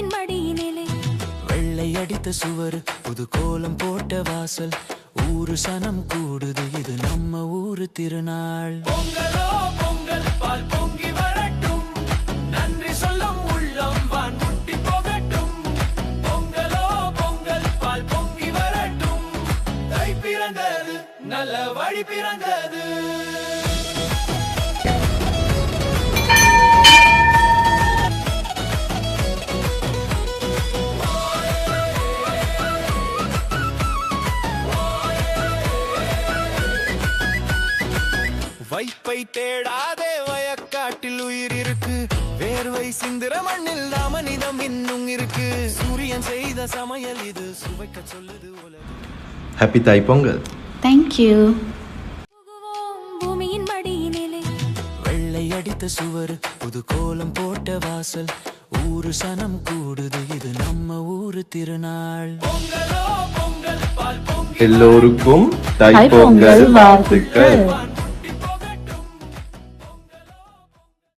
பூமியின் மடியினிலே. வெள்ளை அடித்த சுவர் புது கோலம் போட்ட வாசல். ஊரு சனம் கூடுது இது நம்ம ஊரு திருநாள். பொங்கலோ பொங்கல் பால் பொங்கி வரட்டும். நன்றி சொல்லும் உள்ளம் வான் முட்டி போகட்டும். பொங்கலோ பொங்கல் பால் பொங்கி வரட்டும். தை பிறந்தது நல்ல வழி பிறந்தது. வைப்பை தேடாதே வயக்காட்டில் உயிர் இருக்கு. வேர்வை சிந்திர மண்ணில் மனிதம் இன்னும் இருக்கு. சூரியன் செய்த சமையல் இது சுவைக்க சொல்லுது உலகம். ஹாப்பி தாய் பொங்கல் பூமியின் மடியினிலே. வெள்ளை அடித்த சுவர் புது கோலம் போட்ட வாசல். ஊரு சனம் கூடுது இது நம்ம ஊரு திருநாள். எல்லோருக்கும் தாய் தாய் பொங்கல் வாழ்த்துக்கள்.